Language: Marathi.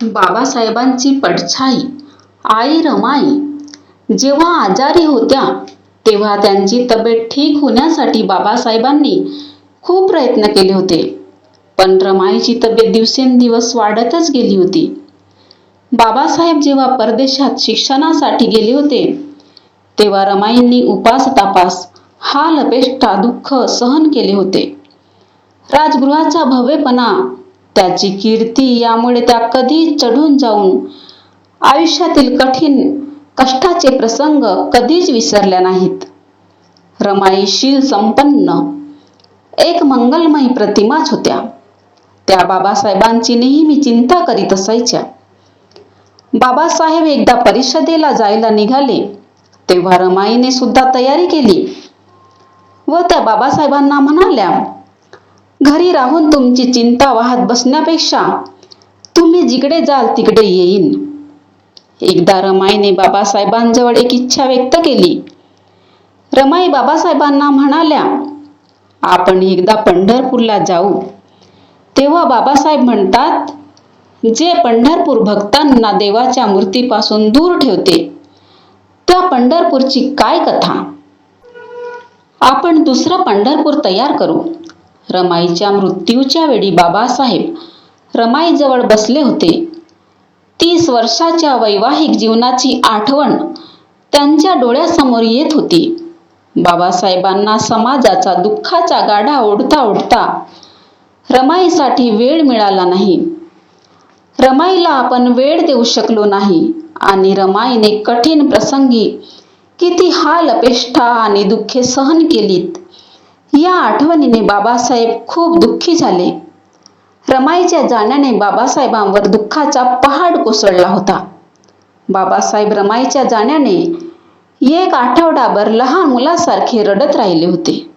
बाबासाहेबांची पडछाई आई रमाई. जेव्हा आजारी होत्या तेव्हा त्यांची तब्येत ठीक होण्यासाठी बाबासाहेबांनी खूप प्रयत्न केले होते. पण रमाईची तब्येत दिवसेंदिवस वाढतच गेली होती. बाबासाहेब जेव्हा परदेशात शिक्षणासाठी गेले होते तेव्हा रमाईंनी उपास तापास हा लपेष्टा दुःख सहन केले होते. राजगृहाचा भव्यपणा त्याची कीर्ती यामुळे त्या कधी चढून जाऊन आयुष्यातील कठीण कष्टाचे प्रसंग कधीच विसरल्या नाहीत. रमाईशील संपन्न एक मंगलमयी प्रतिमाच होत्या. त्या बाबासाहेबांची नेहमी चिंता करीत असायच्या. बाबासाहेब एकदा परिषदेला जायला निघाले तेव्हा रमाईने सुद्धा तयारी केली व त्या बाबासाहेबांना म्हणाल्या घरी राहून तुमची चिंता वाहत बसण्यापेक्षा तुम्ही जिकडे जाल तिकडे येईन. एकदा रमाईने बाबासाहेबांजवळ एक इच्छा व्यक्त केली. रमाई बाबासाहेबांना म्हणाल्या आपण एकदा पंढरपूरला जाऊ. तेव्हा बाबासाहेब म्हणतात जे पंढरपूर भक्तांना देवाच्या मूर्तीपासून दूर ठेवते त्या पंढरपूरची काय कथा? आपण दुसरं पंढरपूर तयार करू. रमाईच्या मृत्यूच्या वेळी बाबासाहेब रमाईजवळ बसले होते. तीस वर्षाच्या वैवाहिक जीवनाची आठवण त्यांच्या डोळ्यासमोर येत होती. बाबासाहेबांना समाजाचा दुःखाचा गाढा ओढता ओढता रमाईसाठी वेळ मिळाला नाही. रमाईला आपण वेळ देऊ शकलो नाही आणि रमाईने कठीण प्रसंगी किती हाल अपेष्टा आणि दुःखे सहन केलीत. या आठवणीने बाबासाहेब खूप दुःखी झाले. रमाईच्या जाण्याने बाबासाहेबांवर दुःखाचा पहाड कोसळला होता. बाबासाहेब रमाईच्या जाण्याने एक आठवडाभर लहान मुलासारखे रडत राहिले होते.